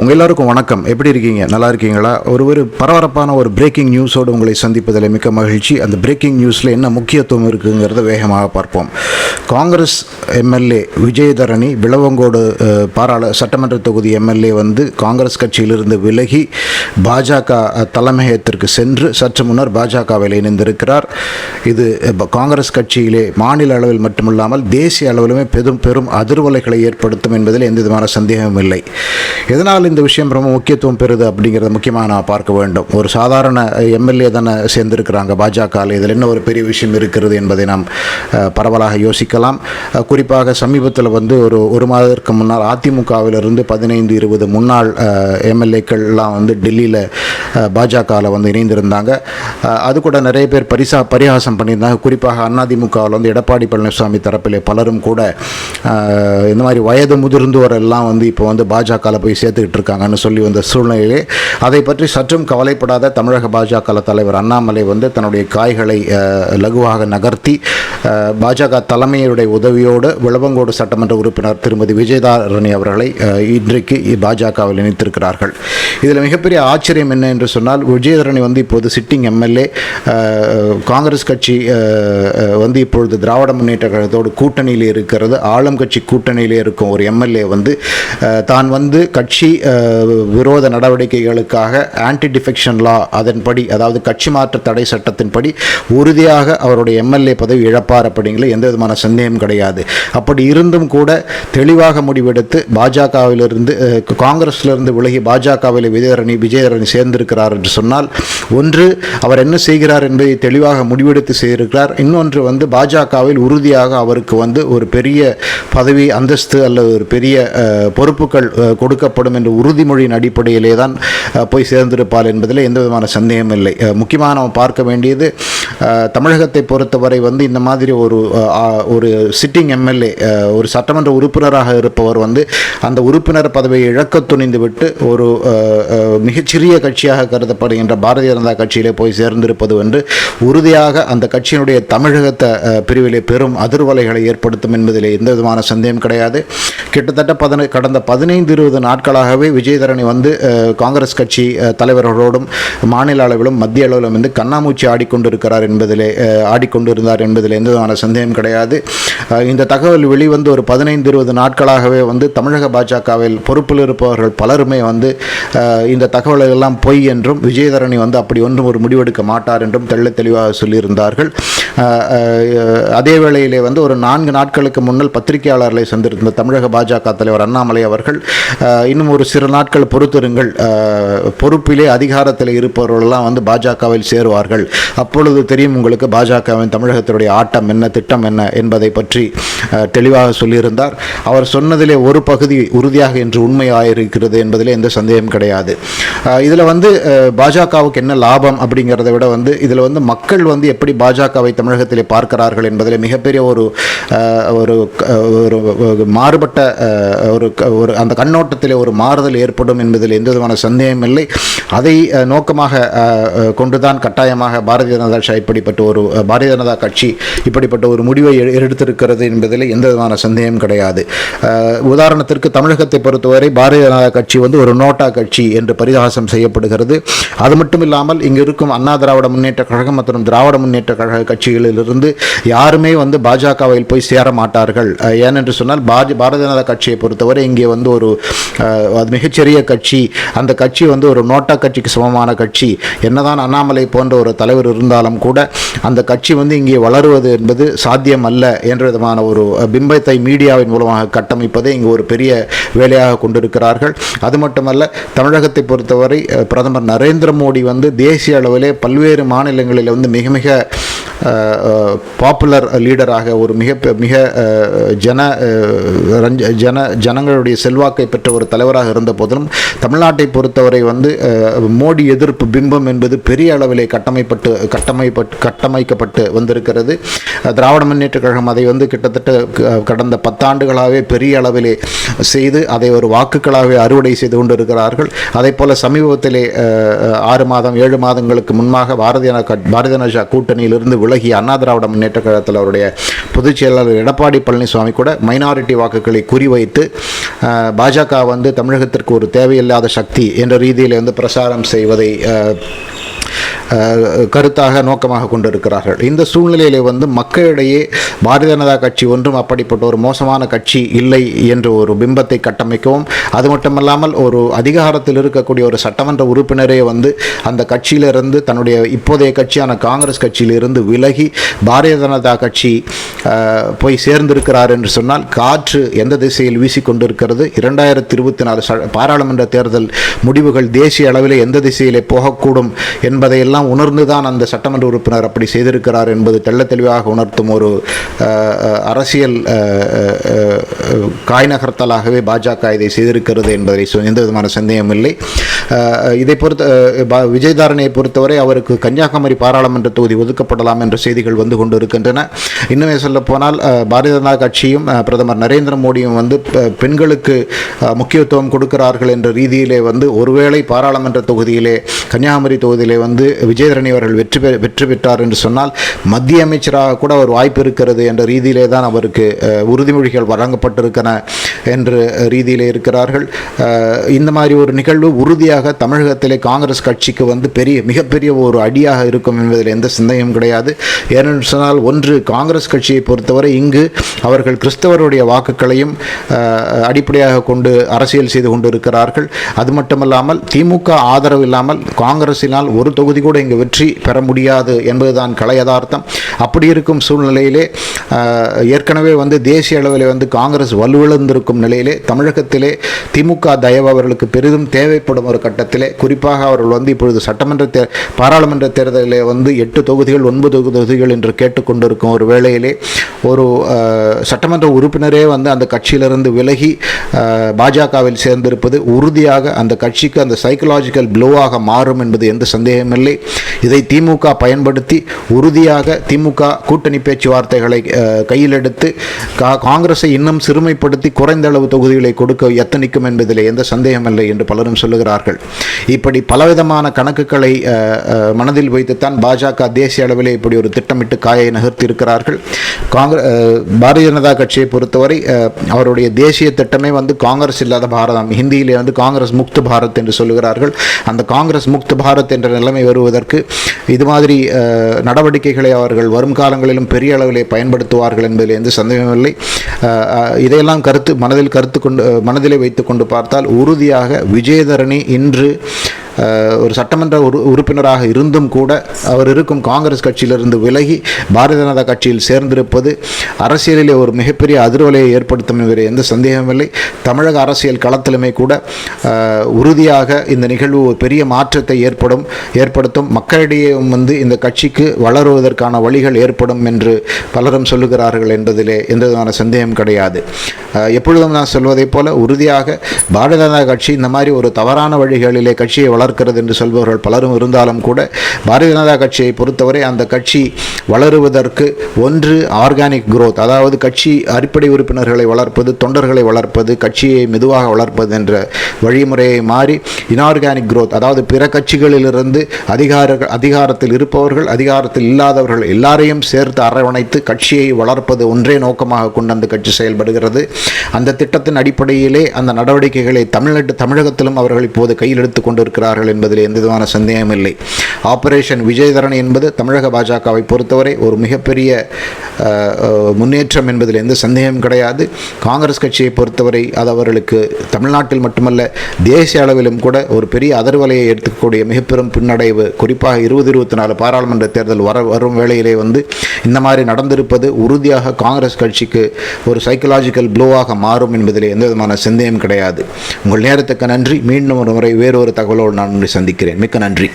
உங்கள் எல்லாருக்கும் வணக்கம். எப்படி இருக்கீங்க? நல்லா இருக்கீங்களா? ஒரு ஒரு பரபரப்பான ஒரு பிரேக்கிங் நியூஸோடு உங்களை சந்திப்பதில் மிக்க மகிழ்ச்சி. அந்த பிரேக்கிங் நியூஸில் என்ன முக்கியத்துவம் இருக்குங்கிறத வேகமாக பார்ப்போம். காங்கிரஸ் எம்எல்ஏ விஜயதரணி விளவங்கோடு பாராள சட்டமன்ற தொகுதி எம்எல்ஏ வந்து காங்கிரஸ் கட்சியிலிருந்து விலகி பாஜக தலைமையகத்திற்கு சென்று சற்று முன்னர் பாஜகவில் இணைந்திருக்கிறார். இது காங்கிரஸ் கட்சியிலே மாநில அளவில் மட்டுமில்லாமல் தேசிய அளவிலுமே பெரும் பெரும் அதிர்வலைகளை ஏற்படுத்தும் என்பதில் எந்த விதமான சந்தேகமும் இல்லை. எதனால் இந்த விஷயம் ரொம்ப முக்கியத்துவம் பெறுது அப்படிங்கிறத முக்கியமாக நான் பார்க்க வேண்டும். ஒரு சாதாரண எம்எல்ஏ தானே சேர்ந்திருக்கிறாங்க பாஜக இதில் என்ன ஒரு பெரிய விஷயம் இருக்கிறது என்பதை நாம் பரவலாக யோசிக்கலாம். குறிப்பாக சமீபத்தில் வந்து ஒரு ஒரு மாதத்திற்கு முன்னால் அதிமுகவிலிருந்து பதினைந்து இருபது முன்னாள் எம்எல்ஏக்கள்லாம் வந்து டெல்லியில் பாஜகவில் வந்து இணைந்திருந்தாங்க. அது கூட நிறைய பேர் பரிசா பரிகாசம் பண்ணியிருந்தாங்க. குறிப்பாக அதிமுகவில் வந்து எடப்பாடி பழனிசாமி தரப்பிலே பலரும் கூட இந்த மாதிரி வயது முதிர்ந்தோரெல்லாம் வந்து இப்போ வந்து பாஜகவில் போய் சேர்த்துக்கிட்டு இருக்காங்கன்னு சொல்லி வந்த சூழ்நிலையிலே அதை பற்றி சற்றும் கவலைப்படாத தமிழக பாஜக தலைவர் அண்ணாமலை வந்து தன்னுடைய காய்களை லகுவாக நகர்த்தி பாஜக தலைமையுடைய உதவியோடு விளவங்கோடு சட்டமன்ற உறுப்பினர் திருமதி விஜயதாரணி அவர்களை இன்றைக்கு பாஜகவில் இணைத்திருக்கிறார்கள். இதில் மிகப்பெரிய ஆச்சரியம் என்ன என்று சொன்னால் விஜயதரணி வந்து இப்போது சிட்டிங் எம்எல்ஏ காங்கிரஸ் கட்சி வந்து இப்பொழுது திராவிட முன்னேற்ற கழகத்தோடு கூட்டணியில் இருக்கிறது ஆளும் கட்சி கூட்டணியிலே இருக்கும் ஒரு எம்எல்ஏ வந்து தான் வந்து கட்சி விரோத நடவடிக்கைகளுக்காக ஆன்டி டிஃபெக்ஷன் லா அதன்படி அதாவது கட்சி மாற்ற தடை சட்டத்தின்படி உறுதியாக அவருடைய எம்எல்ஏ பதவி இழப்பார் அப்படிங்கிற எந்த விதமான சந்தேகம் கிடையாது. அப்படி இருந்தும் கூட தெளிவாக முடிவெடுத்து பாஜகவிலிருந்து அஹ், காங்கிரஸிலிருந்து விலகி பாஜகவில் விஜயரணி விஜயரணி சேர்ந்திருக்கிறார் என்று சொன்னால் ஒன்று அவர் என்ன செய்கிறார் என்பதை தெளிவாக முடிவெடுத்து செய்திருக்கிறார். இன்னொன்று வந்து பாஜகவில் உறுதியாக அவருக்கு வந்து ஒரு பெரிய பதவி அந்தஸ்து அல்லது ஒரு பெரிய பொறுப்புகள் கொடுக்கப்படும் என்று உறுதிமொழியின் அடிப்படையிலே தான் போய் சேர்ந்திருப்பார் என்பதில் எந்த விதமான சந்தேகம் இல்லை. முக்கியமான முக்கியமாக பார்க்க வேண்டியது தமிழகத்தை பொறுத்தவரை வந்து இந்த மாதிரி ஒரு ஒரு சிட்டிங் எம்எல்ஏ ஒரு சட்டமன்ற உறுப்பினராக இருப்பவர் வந்து அந்த உறுப்பினர் பதவியை இழக்க துணிந்துவிட்டு ஒரு மிகச்சிறிய கட்சியாக கருதப்படுகின்ற பாரதிய ஜனதா கட்சியிலே போய் சேர்ந்திருப்பது என்று உறுதியாக அந்த கட்சியினுடைய தமிழகத்தை பிரிவிலே பெரும் அதிர்வலைகளை ஏற்படுத்தும் என்பதிலே எந்த விதமான சந்தேகம் கிடையாது. கிட்டத்தட்ட பதினை கடந்த பதினைந்து இருபது நாட்களாகவே விஜயதரணி வந்து காங்கிரஸ் கட்சி தலைவர்களோடும் மாநில அளவிலும் மத்திய அளவிலும் வந்து கண்ணாமூச்சி ஆடிக்கொண்டிருக்கிறார் என்பதிலே ஆடிக்கொண்டிருந்தார் என்பதில் எந்தவிதமான சந்தேகம் கிடையாது. இந்த தகவல் வெளிவந்து ஒரு பதினைந்து இருபது நாட்களாகவே வந்து தமிழக பாஜகவில் பொறுப்பில் இருப்பவர்கள் பலருமே வந்து இந்த தகவல்கள் எல்லாம் பொய் என்றும் விஜயதரணி வந்து அப்படி ஒன்றும் ஒரு முடிவெடுக்க மாட்டார் என்றும் தெள்ளத் தெளிவாக சொல்லியிருந்தார்கள். அதே வேளையிலே வந்து ஒரு நான்கு நாட்களுக்கு முன்னால் பத்திரிகையாளர்களை சந்திருந்த தமிழக பாஜக தலைவர் அண்ணாமலை அவர்கள் இன்னும் ஒரு சில நாட்கள் பொறுத்திருங்கள். பொறுப்பிலே அதிகாரத்தில் இருப்பவர்களெல்லாம் வந்து பாஜகவில் சேருவார்கள். அப்பொழுது தெரியும் உங்களுக்கு பாஜகவின் தமிழகத்தினுடைய ஆட்டம் என்ன திட்டம் என்ன என்பதை பற்றி தெளிவாக சொல்லியிருந்தார். அவர் சொன்னதிலே ஒரு பகுதி உறுதியாக இன்று உண்மையாயிருக்கிறது என்பதிலே எந்த சந்தேகம் கிடையாது. இதில் வந்து பாஜகவுக்கு என்ன லாபம் அப்படிங்கிறத விட வந்து இதில் வந்து மக்கள் வந்து எப்படி பாஜகவை தமிழகத்திலே பார்க்கிறார்கள் என்பதில் மிகப்பெரிய ஒரு ஒரு ஒரு மாறுபட்ட ஒரு க- ஒரு அந்த கண்ணோட்டத்திலே ஒரு மாறு மாறுதல் ஏற்படும் என்பதில் எந்த விதமான சந்தேகம் இல்லை. அதை நோக்கமாக கொண்டுதான் கட்டாயமாக பாரதிய ஜனதா கட்சி இப்படிப்பட்ட ஒரு பாரதிய ஜனதா கட்சி இப்படிப்பட்ட ஒரு முடிவை எடுத்திருக்கிறது என்பதில் எந்த விதமான சந்தேகம் கிடையாது. உதாரணத்திற்கு தமிழகத்தை பொறுத்தவரை பாரதிய ஜனதா கட்சி வந்து ஒரு நோட்டா கட்சி என்று பரிகாசம் செய்யப்படுகிறது. அது மட்டும் இல்லாமல் இங்கு இருக்கும் அண்ணா திராவிட முன்னேற்ற கழகம் மற்றும் திராவிட முன்னேற்ற கழக கட்சிகளிலிருந்து யாருமே வந்து பாஜகவில் போய் சேர மாட்டார்கள். ஏனென்று சொன்னால் பாரதிய ஜனதா கட்சியை பொறுத்தவரை இங்கே வந்து ஒரு அது மிகச்சிறிய கட்சி. அந்த கட்சி வந்து ஒரு நோட்டா கட்சிக்கு சமமான கட்சி. என்னதான் அண்ணாமலை போன்ற ஒரு தலைவர் இருந்தாலும் கூட அந்த கட்சி வந்து இங்கே வளருவது என்பது சாத்தியம் அல்ல என்ற விதமான ஒரு பிம்பத்தை மீடியாவின் மூலமாக கட்டமைப்பதை இங்கு ஒரு பெரிய வேலையாக கொண்டிருக்கிறார்கள். அது மட்டுமல்ல தமிழகத்தை பொறுத்தவரை பிரதமர் நரேந்திர மோடி வந்து தேசிய அளவிலே பல்வேறு மாநிலங்களில் வந்து மிக மிக பாப்புலர் லீடராக ஒரு மிக மிக ஜன ரஞ்ச ஜன ஜனங்களுடைய செல்வாக்கை பெற்ற ஒரு தலைவராக இருந்த போதிலும் தமிழ்நாட்டை பொறுத்தவரை வந்து மோடி எதிர்ப்பு பிம்பம் என்பது பெரிய அளவிலே கட்டமைப்பட்டு கட்டமைப்பட்டு கட்டமைக்கப்பட்டு வந்திருக்கிறது. திராவிட முன்னேற்ற கழகம் அதை வந்து கிட்டத்தட்ட க- கடந்த பத்தாண்டுகளாகவே பெரிய அளவிலே செய்து அதை ஒரு வாக்குகளாகவே அறுவடை செய்து கொண்டிருக்கிறார்கள். அதே போல சமீபத்திலே ஆறு மாதம் ஏழு மாதங்களுக்கு முன்பாக பாரதிய கட்- பாரதிய ஜனதா கூட்டணியிலிருந்து விழு விலகிய அண்ணா திராவிட முன்னேற்ற கழகத்தில் அவருடைய பொதுச் செயலாளர் எடப்பாடி பழனிசாமி கூட மைனாரிட்டி வாக்குகளை குறிவைத்து பாஜக வந்து தமிழகத்திற்கு ஒரு தேவையில்லாத சக்தி என்ற ரீதியில் வந்து பிரசாரம் செய்வதை கருத்தாக நோக்கமாக கொண்டிருக்கிறார்கள். இந்த சூழ்நிலையிலே வந்து மக்களிடையே பாரதிய ஜனதா கட்சி ஒன்றும் அப்படிப்பட்ட ஒரு மோசமான கட்சி இல்லை என்ற ஒரு பிம்பத்தை கட்டமைக்கவும் அது மட்டுமல்லாமல் ஒரு அதிகாரத்தில் இருக்கக்கூடிய ஒரு சட்டமன்ற உறுப்பினரே வந்து அந்த கட்சியிலிருந்து தன்னுடைய இப்போதைய கட்சியான காங்கிரஸ் கட்சியிலிருந்து விலகி பாரதிய ஜனதா கட்சி போய் சேர்ந்திருக்கிறார் என்று சொன்னால் காற்று எந்த திசையில் வீசிக்கொண்டிருக்கிறது? இரண்டாயிரத்தி இருபத்தி நாலு ச- பாராளுமன்ற தேர்தல் முடிவுகள் தேசிய அளவிலே எந்த திசையிலே போகக்கூடும் என்பதையெல்லாம் எல்லாம் உணர்ந்து தான் அந்த சட்டமன்ற உறுப்பினர் அப்படி செய்திருக்கிறார் என்பது தெள்ள தெளிவாக உணர்த்தும் ஒரு அரசியல் காய்நகர்த்தலாகவே காய் நகர்த்தலாகவே பாஜக இதை செய்திருக்கிறது என்பதை சொ- எந்த விதமான சந்தேகம் இல்லை. இதை பொறுத்த அஹ், விஜயதாரனை பொறுத்தவரை அவருக்கு கன்னியாகுமரி பாராளுமன்ற தொகுதி ஒதுக்கப்படலாம் என்ற செய்திகள் வந்து கொண்டு இருக்கின்றன இன்னுமே சொல்ல போனால் பாரதிய ஜனதா கட்சியும் பிரதமர் நரேந்திர மோடியும் வந்து பெண்களுக்கு முக்கியத்துவம் கொடுக்கிறார்கள் என்ற ரீதியிலே வந்து ஒருவேளை பாராளுமன்ற தொகுதியிலே கன்னியாகுமரி தொகுதியிலே வந்து விஜயதரணி அவர்கள் வெற்றி பெ வெற்றி பெற்றார் என்று சொன்னால் மத்திய அமைச்சராக கூட ஒரு வாய்ப்பு இருக்கிறது என்ற ரீதியிலே தான் அவருக்கு உறுதிமொழிகள் வழங்கப்பட்டிருக்கன என்று ரீதியிலே இருக்கிறார்கள். இந்த மாதிரி ஒரு நிகழ்வு உறுதியாக தமிழகத்திலே காங்கிரஸ் கட்சிக்கு வந்து பெரிய மிகப்பெரிய ஒரு அடியாக இருக்கும் என்பதில் எந்த சிந்தையும் கிடையாது. ஏனென்று சொன்னால் ஒன்று காங்கிரஸ் கட்சியை பொறுத்தவரை இங்கு அவர்கள் கிறிஸ்தவருடைய வாக்குகளையும் அடிப்படையாக கொண்டு அரசியல் செய்து கொண்டிருக்கிறார்கள். அது மட்டுமல்லாமல் திமுக ஆதரவு இல்லாமல் காங்கிரஸினால் ஒரு தொகுதி கூட இங்கு வெற்றி பெற முடியாது என்பதுதான் கலை யதார்த்தம். அப்படி இருக்கும் சூழ்நிலையிலே ஏற்கனவே வந்து தேசிய அளவில் வந்து காங்கிரஸ் வலுவிழந்திருக்கும் நிலையிலே தமிழகத்திலே திமுக தயவு அவர்களுக்கு பெரிதும் தேவைப்படும் ஒரு கட்டத்திலே குறிப்பாக அவர்கள் வந்து இப்பொழுது சட்டமன்ற தே பாராளுமன்ற தேர்தலிலே வந்து எட்டு தொகுதிகள் ஒன்பது தொகுதிகள் என்று கேட்டுக்கொண்டிருக்கும் ஒரு வேளையிலே ஒரு சட்டமன்ற உறுப்பினரே வந்து அந்த கட்சியிலிருந்து விலகி பாஜகவில் சேர்ந்திருப்பது உறுதியாக அந்த கட்சிக்கு அந்த சைக்கலாஜிக்கல் ப்ளோவாக மாறும் என்பது எந்த சந்தேகமில்லை. இதை திமுக பயன்படுத்தி உறுதியாக திமுக கூட்டணி பேச்சுவார்த்தைகளை கையில் எடுத்து காங்கிரஸை இன்னும் சிறுமைப்படுத்தி குறைந்த அளவு தொகுதிகளை கொடுக்க எத்தனிக்கும் என்பதில் எந்த சந்தேகமில்லை என்று பலரும் சொல்லுகிறார்கள். இப்படி பலவிதமான கணக்குகளை மனதில் வைத்துத்தான் பாஜக தேசிய அளவிலே இப்படி ஒரு திட்டமிட்டு காயை நகர்த்தி இருக்கிறார்கள் காங்கிரஸ் பாரதிய ஜனதா கட்சியை பொறுத்தவரை அவருடைய தேசிய திட்டமே வந்து காங்கிரஸ் இல்லாத பாரதம். ஹிந்தியிலே வந்து காங்கிரஸ் முக்து பாரத் என்று சொல்லுகிறார்கள். அந்த காங்கிரஸ் முக்த் பாரத் என்ற நிலைமை வருவதற்கு இது மாதிரி நடவடிக்கைகளை அவர்கள் வரும் காலங்களிலும் பெரிய அளவிலே பயன்படுத்துவார்கள் என்பதில் எந்த சந்தேகமில்லை இதையெல்லாம் கருத்து மனதில் கருத்து கொண்டு மனதிலே வைத்துக்கொண்டு பார்த்தால் உறுதியாக விஜயதரணி இன்று ஒரு சட்டமன்ற உறு உறுப்பினராக இருந்தும் கூட அவர் இருக்கும் காங்கிரஸ் கட்சியிலிருந்து விலகி பாரதிய ஜனதா கட்சியில் சேர்ந்திருப்பது அரசியலிலே ஒரு மிகப்பெரிய அதிர்வலையை ஏற்படுத்தும் என்பதில் எந்த சந்தேகமில்லை தமிழக அரசியல் களத்திலுமே கூட உறுதியாக இந்த நிகழ்வு ஒரு பெரிய மாற்றத்தை ஏற்படும் ஏற்படுத்தும். மக்களிடையே வந்து இந்த கட்சிக்கு வளருவதற்கான வழிகள் ஏற்படும் என்று பலரும் சொல்லுகிறார்கள் என்பதிலே எந்தவிதமான சந்தேகம் கிடையாது. எப்பொழுதும் நான் சொல்வதைப் போல உறுதியாக பாரதிய ஜனதா கட்சி இந்த மாதிரி ஒரு தவறான வழிகளிலே கட்சியை வளர்க்கிறது என்று சொல்பவர்கள் பலரும் இருந்தாலும் கூட பாரதிய ஜனதா கட்சியை பொறுத்தவரை அந்த கட்சி வளருவதற்கு ஒன்று ஆர்கானிக் குரோத் அதாவது கட்சி அடிப்படை உறுப்பினர்களை வளர்ப்பது தொண்டர்களை வளர்ப்பது கட்சியை மெதுவாக வளர்ப்பது என்ற வழிமுறையை மாறி இனார்கானிக் குரோத் அதாவது பிற கட்சிகளிலிருந்து அதிகார அதிகாரத்தில் இருப்பவர்கள் அதிகாரத்தில் இல்லாதவர்கள் எல்லாரையும் சேர்த்து அரவணைத்து கட்சியை வளர்ப்பது ஒன்றே நோக்கமாக கொண்டு அந்த கட்சி செயல்படுகிறது. அந்த திட்டத்தின் அடிப்படையிலே அந்த நடவடிக்கைகளை தமிழ்நாட்டு தமிழகத்திலும் அவர்கள் இப்போது கையில் எடுத்துக் செய்கிறார்கள் என்பதில் எந்த விதமான சந்தேகம் இல்லை. ஆபரேஷன் விஜயதரன் என்பது தமிழக பாஜகவை பொறுத்தவரை ஒரு மிகப்பெரிய முன்னேற்றம் என்பதில் எந்த சந்தேகம் கிடையாது. காங்கிரஸ் கட்சியை பொறுத்தவரை அது அவர்களுக்கு தமிழ்நாட்டில் மட்டுமல்ல தேசிய அளவிலும் கூட ஒரு பெரிய அதிர்வலையை எடுத்துக்கூடிய மிகப்பெரும் பின்னடைவு குறிப்பாக இருபது இருபத்தி நாலு பாராளுமன்ற தேர்தல் வர வரும் வேளையிலே வந்து இந்த மாதிரி நடந்திருப்பது உறுதியாக காங்கிரஸ் கட்சிக்கு ஒரு சைக்கலாஜிக்கல் ப்ளோவாக மாறும் என்பதில் எந்த விதமான சந்தேகம் கிடையாது. உங்கள் நேரத்துக்கு நன்றி. மீண்டும் ஒரு முறை வேறொரு தகவலோடு நான் உங்களை சந்திக்கிறேன். மிக்க நன்றி.